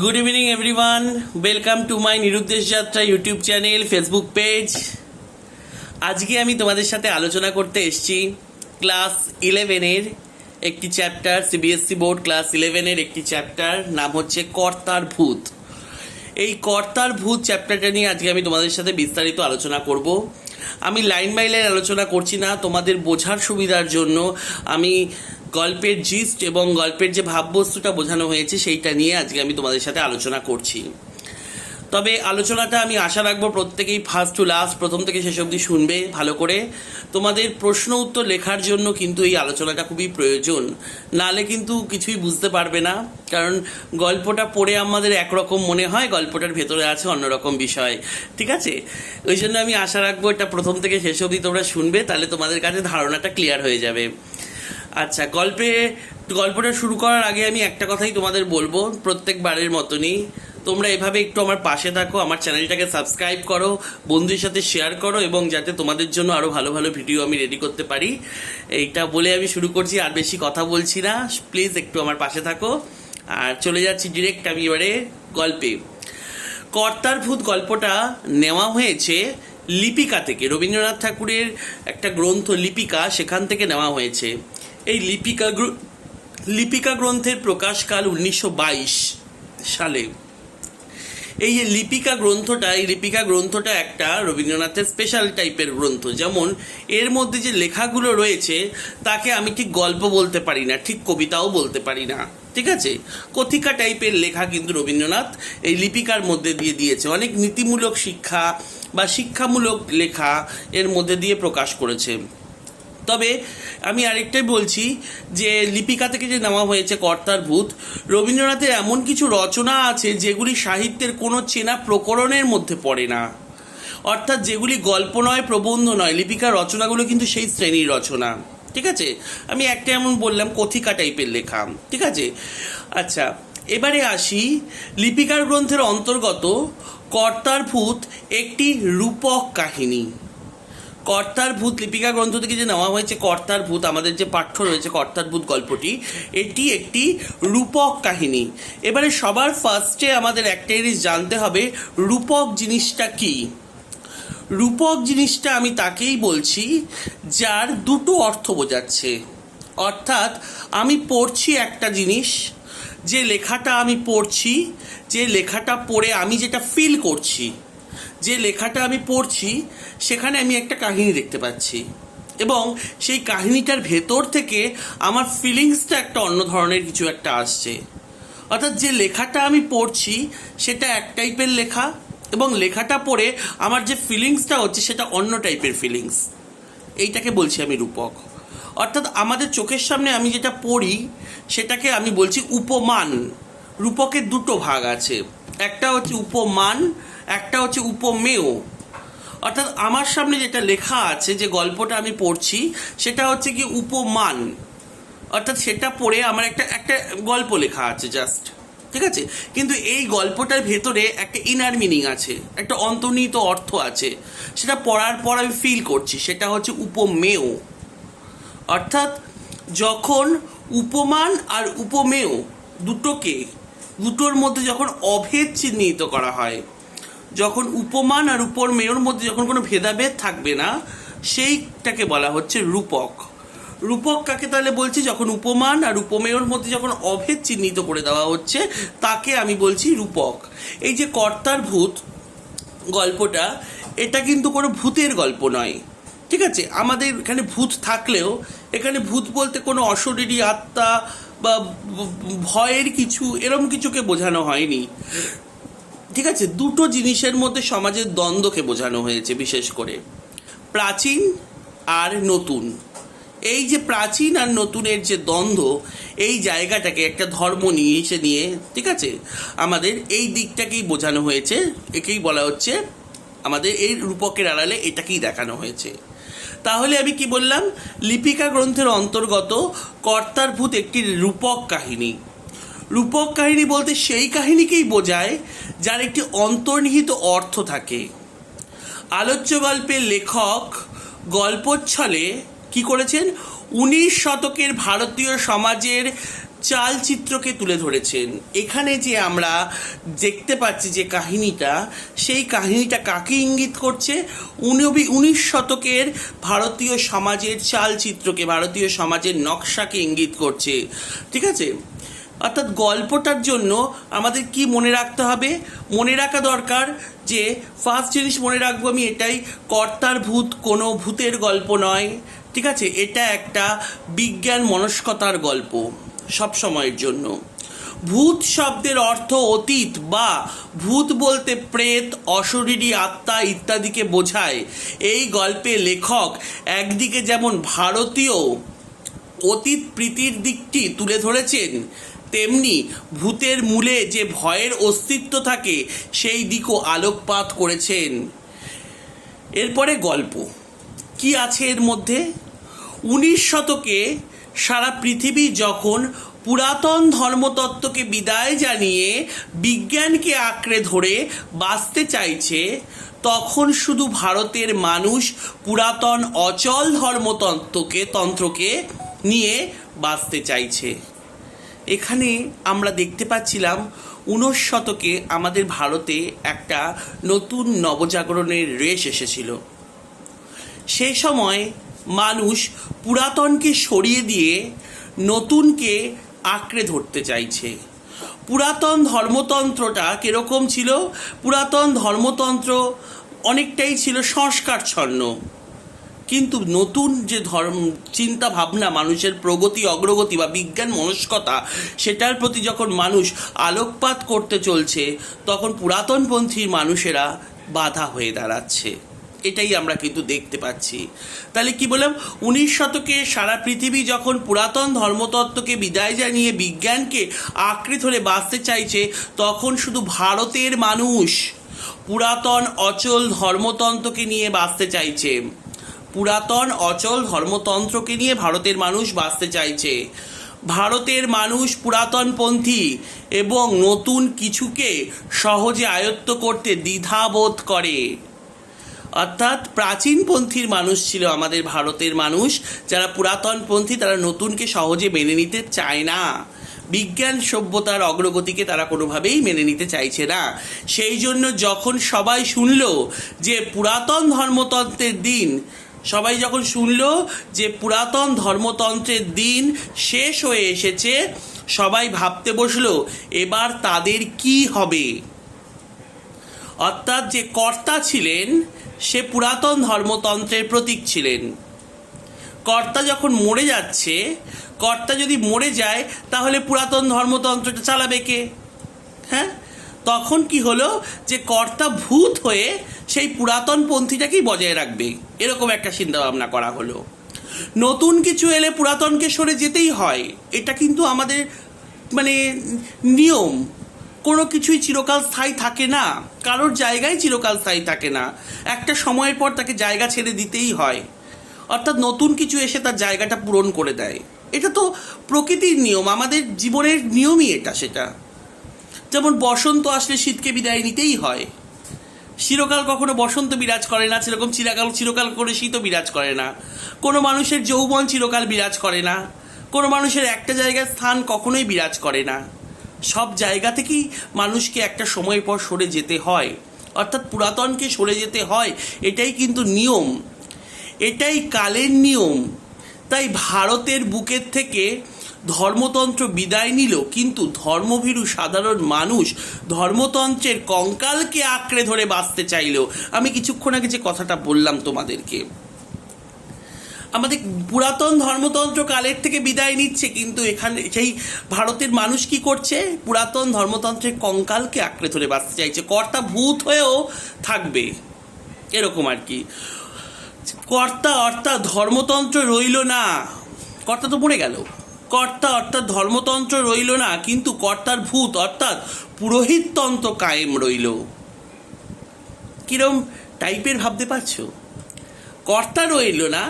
Good evening everyone welcome to my নিরুদ্দেশ যাত্রা YouTube channel Facebook page আজকে আমি তোমাদের সাথে আলোচনা করতে এসেছি ক্লাস ইলেভেনের একটি চ্যাপ্টার সিবিএসসি বোর্ড ক্লাস ইলেভেনের একটি চ্যাপ্টার নাম হচ্ছে কর্তার ভূত। এই কর্তার ভূত চ্যাপ্টারটা নিয়ে আজকে আমি তোমাদের সাথে বিস্তারিত আলোচনা করব। আমি লাইন বাই লাইন আলোচনা করছি না, তোমাদের বোঝার সুবিধার জন্য আমি গল্পের জিস্ট এবং গল্পের যে ভাববস্তুটা বোঝানো হয়েছে সেইটা নিয়ে আজকে আমি তোমাদের সাথে আলোচনা করছি। তবে আলোচনাটা আমি আশা রাখব প্রত্যেকেই ফার্স্ট টু লাস্ট প্রথম থেকে শেষ অবধি শুনবে ভালো করে। তোমাদের প্রশ্ন উত্তর লেখার জন্য কিন্তু এই আলোচনাটা খুবই প্রয়োজন। নালে কিন্তু কিছুই বুঝতে পারবে না, কারণ গল্পটা পড়ে আমাদের একরকম মনে হয়, গল্পটার ভেতরে আছে অন্যরকম বিষয়। ঠিক আছে? ওই জন্য আমি আশা রাখব এটা প্রথম থেকে শেষ অবধি তোমরা শুনবে, তাহলে তোমাদের কাছে ধারণাটা ক্লিয়ার হয়ে যাবে। আচ্ছা গল্পে, গল্পটা শুরু করার আগে আমি একটা কথাই তোমাদের বলব, প্রত্যেকবারের মতনই। তোমরা এভাবে একটু আমার পাশে থাকো, আমার চ্যানেলটাকে সাবস্ক্রাইব করো, বন্ধুদের সাথে শেয়ার করো এবং যাতে তোমাদের জন্য আরও ভালো ভালো ভিডিও আমি রেডি করতে পারি। এইটা বলে আমি শুরু করছি, আর বেশি কথা বলছি না। প্লিজ একটু আমার পাশে থাকো। আর চলে যাচ্ছি ডিরেক্ট আমি এবারে গল্পে। কর্তার ভূত গল্পটা নেওয়া হয়েছে লিপিকা থেকে। রবীন্দ্রনাথ ঠাকুরের একটা গ্রন্থ লিপিকা, সেখান থেকে নেওয়া হয়েছে। এই লিপিকা লিপিকা গ্রন্থের প্রকাশকাল উনিশশো বাইশ সালে। এই যে লিপিকা গ্রন্থটা, এই লিপিকা গ্রন্থটা একটা রবীন্দ্রনাথের স্পেশাল টাইপের গ্রন্থ। যেমন, এর মধ্যে যে লেখাগুলো রয়েছে, তাকে আমি ঠিক গল্প বলতে পারি না, ঠিক কবিতাও বলতে পারি না। ঠিক আছে? কথিকা টাইপের লেখা কিন্তু রবীন্দ্রনাথ এই লিপিকার মধ্যে দিয়ে দিয়েছে। অনেক নীতিমূলক শিক্ষা বা শিক্ষামূলক লেখা এর মধ্যে দিয়ে প্রকাশ করেছে। তবে আমি আরেকটাই বলছি যে লিপিকা থেকে যে নেওয়া হয়েছে কর্তার ভূত, রবীন্দ্রনাথের এমন কিছু রচনা আছে যেগুলি সাহিত্যের কোনো চেনা প্রকরণের মধ্যে পড়ে না। অর্থাৎ যেগুলি গল্প নয়, প্রবন্ধ নয়, লিপিকার রচনাগুলো কিন্তু সেই শ্রেণির রচনা। ঠিক আছে? আমি একটা এমন বললাম, কথিকা টাইপের লেখা। ঠিক আছে? আচ্ছা এবারে আসি লিপিকার গ্রন্থের অন্তর্গত কর্তার ভূত একটি রূপক কাহিনী। কর্তার ভূত, লিপিকা গ্রন্থ থেকে যে নেওয়া হয়েছে কর্তার ভূত, আমাদের যে পাঠ্য রয়েছে কর্তার ভূত গল্পটি, এটি একটি রূপক কাহিনী। এবারে সবার ফার্স্টে আমাদের একটা জিনিস জানতে হবে, রূপক জিনিসটা কি? রূপক জিনিসটা আমি তাকেই বলছি, যার দুটো অর্থ বোঝাচ্ছে। অর্থাৎ, আমি পড়ছি একটা জিনিস, যে লেখাটা আমি পড়ছি, যে লেখাটা পড়ে আমি যেটা ফিল করছি যে লেখাটা আমি পড়ছি, সেখানে আমি একটা কাহিনী দেখতে পাচ্ছি। এবং সেই কাহিনীটার ভেতর থেকে আমার ফিলিংসটা একটা অন্য ধরনের কিছু একটা আসছে। অর্থাৎ যে লেখাটা আমি পড়ছি, সেটা এক টাইপের লেখা এবং লেখাটা পড়ে আমার যে ফিলিংসটা হচ্ছে, সেটা অন্য টাইপের ফিলিংস এইটাকে বলছি আমি রূপক। অর্থাৎ আমাদের চোখের সামনে আমি যেটা পড়ি, সেটাকে আমি বলছি উপমান। রূপকের দুটো ভাগ আছে। একটা হচ্ছে উপমান একটা হচ্ছে উপমেয়। অর্থাৎ আমার সামনে যেটা লেখা আছে, যে গল্পটা আমি পড়ছি, সেটা হচ্ছে কি উপমান। অর্থাৎ সেটা পড়ে আমার একটা একটা গল্প লেখা আছে জাস্ট ঠিক আছে? কিন্তু এই গল্পটার ভেতরে একটা ইনার মিনিং আছে, একটা অন্তর্নিহিত অর্থ আছে। সেটা পড়ার পর আমি ফিল করছি, সেটা হচ্ছে উপমেয়। অর্থাৎ যখন উপমান আর উপমেয় দুটোকে, দুটোর মধ্যে যখন অভেদ চিহ্নিত করা হয় যখন উপমান আর উপর মেয়র মধ্যে যখন কোনো ভেদাভেদ থাকবে না, সেইটাকে বলা হচ্ছে রূপক। রূপক কাকে তাহলে বলছি? যখন উপমান আর উপমেয়র মধ্যে যখন অভেদ চিহ্নিত করে দেওয়া হচ্ছে, তাকে আমি বলছি রূপক। এই যে কর্তার ভূত গল্পটা, এটা কিন্তু কোনো ভূতের গল্প নয়। ঠিক আছে? আমাদের এখানে ভূত থাকলেও, এখানে ভূত বলতে কোনো অশরীরী আত্মা বা ভয়ের কিছু, এরম কিছুকে বোঝানো হয়নি। ঠিক আছে, দুটো জিনিসের মধ্যে সমাজের দ্বন্দ্বকে বোঝানো হয়েছে বিশেষ করে। প্রাচীন আর নতুন। এই যে প্রাচীন আর নতুনের যে দ্বন্দ্ব, এই জায়গাটাকে একটা ধর্ম নিয়ে এসে নিয়ে, ঠিক আছে, আমাদের এই দিকটাকেই বোঝানো হয়েছে, একেই বলা হচ্ছে, আমাদের এই রূপকের আড়ালে এটাকেই দেখানো হয়েছে। তাহলে আমি কি বললাম? লিপিকা গ্রন্থের অন্তর্গত কর্তার ভূত একটি রূপক কাহিনী। রূপক কাহিনী বলতে সেই কাহিনীকেই বোঝায় যার একটি অন্তর্নিহিত অর্থ থাকে। আলোচ্য গল্পের লেখক গল্পচ্ছলে কি করেছেন? উনিশ শতকের ভারতীয় সমাজের চালচিত্রকে তুলে ধরেছেন। এখানে যে আমরা দেখতে পাচ্ছি যে কাহিনীটা, সেই কাহিনীটা কাকে ইঙ্গিত করছে? উনবি উনিশ শতকের ভারতীয় সমাজের চালচিত্রকে, ভারতীয় সমাজের নকশাকে ইঙ্গিত করছে। ঠিক আছে? অর্থাৎ গল্পটার জন্য আমাদের কি মনে রাখতে হবে? মনে রাখা দরকার যে ফার্স্ট জিনিস মনে রাখব আমি এটাই, কর্তার ভূত কোনো ভূতের গল্প নয়, ঠিক আছে? এটা একটা বিজ্ঞান মনস্কতার গল্প, সব সময়ের জন্য। ভূত শব্দের অর্থ অতীত বা ভূত বলতে প্রেত, অশরীরী আত্মা ইত্যাদিকে বোঝায়। এই গল্পে লেখক একদিকে যেমন ভারতীয় অতীত প্রীতির দিকটি তুলে ধরেছেন তেমনি ভূতের মূলে যে ভয়ের অস্তিত্ব থাকে, সেই দিকও আলোকপাত করেছেন। এরপরে গল্প। কি আছে এর মধ্যে? উনিশ শতকে সারা পৃথিবী যখন পুরাতন ধর্মতত্ত্বকে বিদায় জানিয়ে বিজ্ঞানকে আঁকড়ে ধরে বাঁচতে চাইছে, তখন শুধু ভারতের মানুষ পুরাতন অচল ধর্মতন্ত্রকে তন্ত্রকে নিয়ে বাঁচতে চাইছে। এখানে আমরা দেখতে পাচ্ছিলাম উনিশ শতকে আমাদের ভারতে একটা নতুন নবজাগরণের রেশ এসেছিল। সেই সময় মানুষ পুরাতনকে সরিয়ে দিয়ে নতুনকে আঁকড়ে ধরতে চাইছে। পুরাতন ধর্মতন্ত্রটা কীরকম ছিল? পুরাতন ধর্মতন্ত্র অনেকটাই ছিল সংস্কারচ্ছন্ন। কিন্তু নতুন যে ধর্ম, চিন্তা ভাবনা, মানুষের প্রগতি, অগ্রগতি বা বিজ্ঞান মনস্কতা, সেটার প্রতি যখন মানুষ আলোকপাত করতে চলছে, তখন পুরাতনপন্থীর মানুষেরা বাধা হয়ে দাঁড়াচ্ছে। এটাই আমরা কিন্তু দেখতে পাচ্ছি। তাহলে কি বললাম? উনিশ শতকে সারা পৃথিবী যখন পুরাতন ধর্মতত্ত্বকে বিদায় জানিয়ে বিজ্ঞানকে আঁকড়ে ধরে বাঁচতে চাইছে, তখন শুধু ভারতের মানুষ পুরাতন অচল ধর্মতন্ত্রকে নিয়ে বাঁচতে চাইছে। পুরাতন, অচল ধর্মতন্ত্রকে নিয়ে ভারতের মানুষ বাঁচতে চাইছে। ভারতের মানুষ পুরাতনপন্থী এবং নতুন কিছুকে সহজে আয়ত্ত করতে দ্বিধাবোধ করে। অর্থাৎ প্রাচীনপন্থীর মানুষ ছিল আমাদের ভারতের মানুষ। যারা পুরাতনপন্থী, তারা নতুনকে সহজে মেনে নিতে চায় না। বিজ্ঞান সভ্যতার অগ্রগতিকে তারা কোনোভাবেই মেনে নিতে চাইছে না। সেই জন্য যখন সবাই শুনল যে পুরাতন ধর্মতন্ত্রের দিন সবাই যখন শুনল যে পুরাতন ধর্মতন্ত্রের দিন শেষ হয়ে এসেছে, সবাই ভাবতে বসল, এবার তাদের কি হবে? অর্থাৎ যে কর্তা ছিলেন, সে পুরাতন ধর্মতন্ত্রের প্রতীক ছিলেন। কর্তা যখন মরে যাচ্ছে, কর্তা যদি মরে যায়, তাহলে পুরাতন ধর্মতন্ত্রটা চালাবে কে? হ্যাঁ? তখন কি হলো? যে কর্তা ভূত হয়ে সেই পুরাতন পন্থীটাকেই বজায় রাখবে। এরকম একটা চিন্তা ভাবনা করা হলো। নতুন কিছু এলে পুরাতনকে সরে যেতেই হয়। এটা কিন্তু আমাদের মানে নিয়ম। কোনো কিছুই চিরকাল স্থায়ী থাকে না। কারোর জায়গায় চিরকাল স্থায়ী থাকে না। একটা সময়ের পর তাকে জায়গা ছেড়ে দিতেই হয়। অর্থাৎ নতুন কিছু এসে তার জায়গাটা পূরণ করে দেয়। এটা তো প্রকৃতির নিয়ম। আমাদের জীবনের নিয়মই এটা সেটা। যেমন বসন্ত আসলে শীতকে বিদায় নিতেই হয়। চিরকাল কখনো বসন্ত বিরাজ করে না, সেরকম চিরকাল চিরকাল করে শীতও বিরাজ করে না। কোনো মানুষের যৌবন চিরকাল বিরাজ করে না। কোনো মানুষের একটা জায়গায় স্থান কখনোই বিরাজ করে না। সব জায়গা থেকেই মানুষকে একটা সময় পর সরে যেতে হয়? অর্থাৎ পুরাতনকে সরে যেতে হয়, এটাই কিন্তু নিয়ম। এটাই কালের নিয়ম। তাই ভারতের বুকের থেকে ধর্মতন্ত্র বিদায় নিল কিন্তু ধর্মভীরু সাধারণ মানুষ ধর্মতন্ত্রের কঙ্কালকে আঁকড়ে ধরে বাঁচতে চাইল আমি কিছুক্ষণ আগে যে কথাটা বললাম তোমাদেরকে, আমাদের পুরাতন ধর্মতন্ত্র কালের থেকে বিদায় নিচ্ছে, কিন্তু এখানে সেই ভারতের মানুষ কি করছে? পুরাতন ধর্মতন্ত্রের কঙ্কালকে আঁকড়ে ধরে বাঁচতে চাইছে। কর্তা ভূত হয়েও থাকবে, এরকম আর কি। কর্তা অর্থাৎ ধর্মতন্ত্র রইল না, কর্তা তো পড়ে গেল। কর্তা অর্থাৎ ধর্মতন্ত্র রইল না, কিন্তু কর্তার ভূত অর্থাৎ পুরোহিততন্ত্র কায়েম রইল। কিরম টাইপের ভাবতে পারছ? কর্তা রইল না,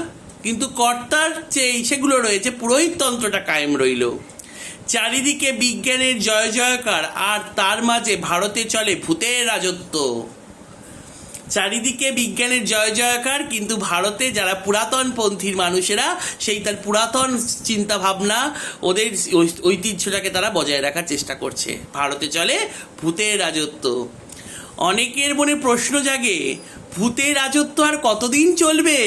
কিন্তু কর্তার যে সেগুলো রয়েছে, পুরোহিততন্ত্রটা কায়েম রইল। চারিদিকে বিজ্ঞানের জয় জয়কার আর তার মাঝে ভারতে চলে ভূতের রাজত্ব। চারিদিকে বিজ্ঞানের জয় জয়কার, কিন্তু ভারতে যারা পুরাতন পন্থীর মানুষেরা, সেই তার পুরাতন চিন্তা ভাবনা ওদের ঐতিহ্যটাকে তারা বজায় রাখার চেষ্টা করছে। ভারতে চলে ভূতের রাজত্ব। অনেকের মনে প্রশ্ন জাগে, ভূতের রাজত্ব আর কতদিন চলবে?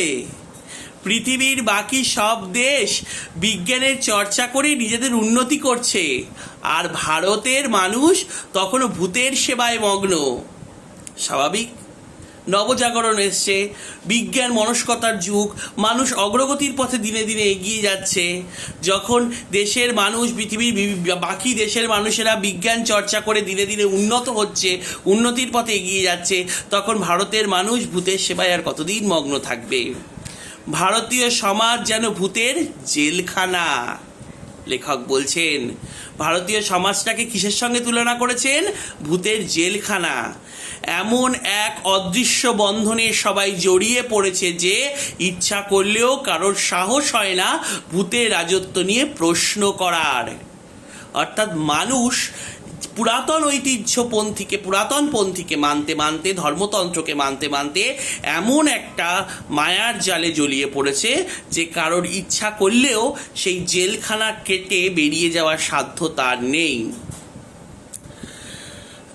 পৃথিবীর বাকি সব দেশ বিজ্ঞানের চর্চা করে নিজেদের উন্নতি করছে, আর ভারতের মানুষ তখনও ভূতের সেবায় মগ্ন। স্বাভাবিক? নবজাগরণ এসছে। বিজ্ঞান মনস্কতার যুগ। মানুষ অগ্রগতির পথে দিনে দিনে এগিয়ে যাচ্ছে। যখন দেশের মানুষ, পৃথিবীর বাকি দেশের মানুষেরা বিজ্ঞান চর্চা করে দিনে দিনে উন্নত হচ্ছে, উন্নতির পথে এগিয়ে যাচ্ছে, তখন ভারতের মানুষ ভূতের সেবায় আর কতদিন মগ্ন থাকবে? ভারতীয় সমাজ যেন ভূতের জেলখানা। লেখক বলছেন, ভারতীয় সমাজটাকে কিসের সঙ্গে তুলনা করেছেন? ভূতের জেলখানা। এমন এক অদৃশ্য বন্ধনে সবাই জড়িয়ে পড়েছে যে, ইচ্ছা করলেও কারোর সাহস হয় না ভূতের রাজত্ব নিয়ে প্রশ্ন করার। অর্থাৎ মানুষ পুরাতন ঐতিহ্যপন্থীকে পুরাতন পন্থীকে মানতে মানতে, ধর্মতন্ত্রকে মানতে মানতে এমন একটা মায়ার জালে জড়িয়ে পড়েছে যে কারোর ইচ্ছা করলেও সেই জেলখানা কেটে বেরিয়ে যাওয়ার সাধ্য তার নেই।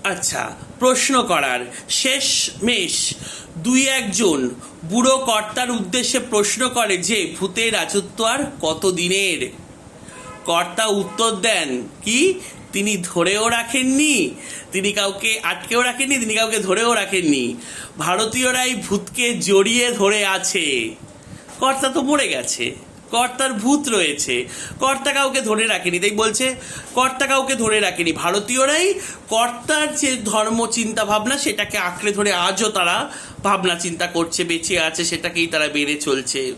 আচ্ছা প্রশ্ন করার। শেষ মেশ দুই একজন বুড়ো কর্তার উদ্দেশ্যে প্রশ্ন করে যে, ভূতের রাজত্ব আর কত দিনের কর্তা উত্তর দেন, কি? তিনি ধরেও রাখেননি, তিনি কাউকে আটকেও রাখেননি, তিনি কাউকে ধরেও রাখেননি। ভারতীয়রাই ভূতকে জড়িয়ে ধরে আছে। কর্তা তো মরে গেছে, কর্তার ভূত রয়েছে, কর্তা কাউকে ধরে রাখেনি। তাই বলছে, কর্তা কাউকে ধরে রাখেনি। ভারতীয়রাই কর্তার যে ধর্ম চিন্তা ভাবনা, সেটাকে আঁকড়ে ধরে আজও তারা ভাবনা চিন্তা করছে, বেঁচে আছে, সেটাকেই তারা বেড়ে চলছে।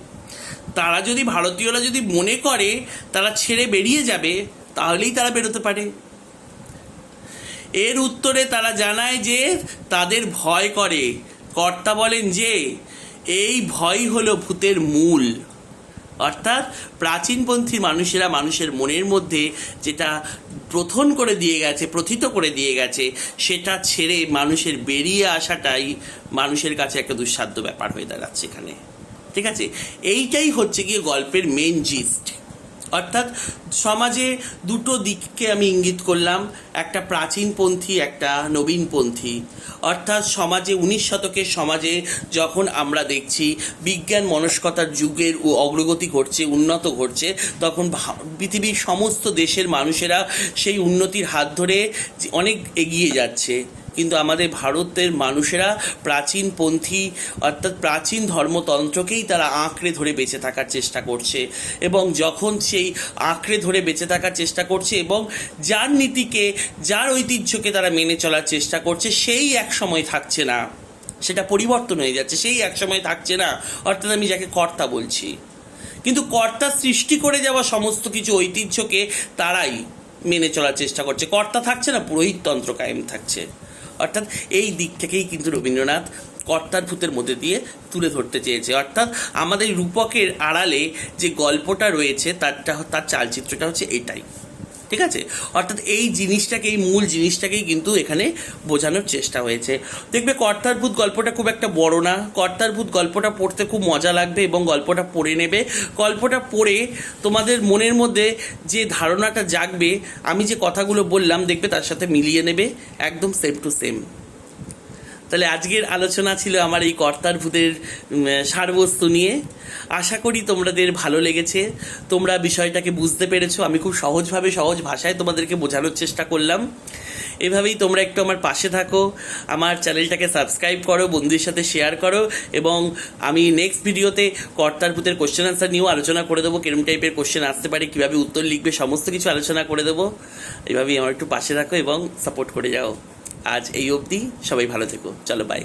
তারা যদি, ভারতীয়রা যদি মনে করে, তারা ছেড়ে বেরিয়ে যাবে, তাহলেই তারা বেরোতে পারে। এর উত্তরে তারা জানায় যে তাদের ভয় করে। কর্তা বলেন যে, এই ভয় হলো ভূতের মূল। অর্থাৎ প্রাচীনপন্থী মানুষেরা মানুষের মনের মধ্যে যেটা প্রথন করে দিয়ে গেছে, প্রথিত করে দিয়ে গেছে, সেটা ছেড়ে মানুষের বেরিয়ে আসাটাই মানুষের কাছে একটা দুঃসাধ্য ব্যাপার হয়ে দাঁড়াচ্ছে এখানে। ঠিক আছে? এইটাই হচ্ছে গিয়ে গল্পের মেন জিস্ট অর্থাৎ সমাজে দুটো দিককে আমি ইঙ্গিত করলাম, একটা প্রাচীনপন্থী, একটা নবীনপন্থী। অর্থাৎ সমাজে, উনিশ শতকের সমাজে যখন আমরা দেখছি বিজ্ঞান মনস্কতার যুগের ও অগ্রগতি ঘটছে, উন্নত ঘটছে, তখন পৃথিবীর সমস্ত দেশের মানুষেরা সেই উন্নতির হাত ধরে অনেক এগিয়ে যাচ্ছে। কিন্তু আমাদের ভারতের মানুষেরা প্রাচীনপন্থী অর্থাৎ প্রাচীন ধর্মতন্ত্রকেই তারা আঁকড়ে ধরে বেঁচে থাকার চেষ্টা করছে এবং যখন সেই আঁকড়ে ধরে বেঁচে থাকার চেষ্টা করছে এবং যার নীতিকে, যার ঐতিহ্যকে তারা মেনে চলার চেষ্টা করছে, সেই এক সময় থাকছে না। সেটা পরিবর্তন হয়ে যাচ্ছে। সেই এক সময় থাকছে না। অর্থাৎ আমি যাকে কর্তা বলছি। কিন্তু কর্তা সৃষ্টি করে যাওয়া সমস্ত কিছু ঐতিহ্যকে তারাই মেনে চলার চেষ্টা করছে। কর্তা থাকছে না, পুরোহিততন্ত্র কায়েম থাকছে। অর্থাৎ এই দিক থেকেই কিন্তু রবীন্দ্রনাথ কর্তার ভূতের মধ্যে দিয়ে তুলে ধরতে চেয়েছে। অর্থাৎ আমাদের রূপকের আড়ালে যে গল্পটা রয়েছে, তারটা, তার চালচিত্রটা হচ্ছে এটাই। ঠিক আছে? অর্থাৎ এই জিনিসটাকে, এই মূল জিনিসটাকেই কিন্তু এখানে বোঝানোর চেষ্টা হয়েছে। দেখবে কর্তারভূত গল্পটা খুব একটা বড় না। কর্তার ভূত গল্পটা পড়তে খুব মজা লাগবে এবং গল্পটা পড়ে নেবে। গল্পটা পড়ে তোমাদের মনের মধ্যে যে ধারণাটা জাগবে, আমি যে কথাগুলো বললাম, দেখবে তার সাথে মিলিয়ে নেবে। একদম সেম টু সেম তাহলে আজকের আলোচনা ছিল আমার এই কর্তার ভূতের সারবস্তু নিয়ে। আশা করি তোমাদের ভালো লেগেছে। তোমরা বিষয়টাকে বুঝতে পেরেছ। আমি খুব সহজভাবে সহজ ভাষায় তোমাদেরকে বোঝানোর চেষ্টা করলাম। এভাবেই তোমরা একটু আমার পাশে থাকো। আমার চ্যানেলটাকে সাবস্ক্রাইব করো, বন্ধুদের সাথে শেয়ার করো এবং আমি নেক্সট ভিডিওতে কর্তার ভূতের কোশ্চেন আনসার নিয়েও আলোচনা করে দেবো, কিরম টাইপের কোশ্চেন আসতে পারে, কীভাবে উত্তর লিখবে, সমস্ত কিছু আলোচনা করে দেবো। এইভাবেই আমার একটু পাশে থাকো এবং সাপোর্ট করে যাও। আজ এই অবধি সবাই ভালো থেকো। চলো বাই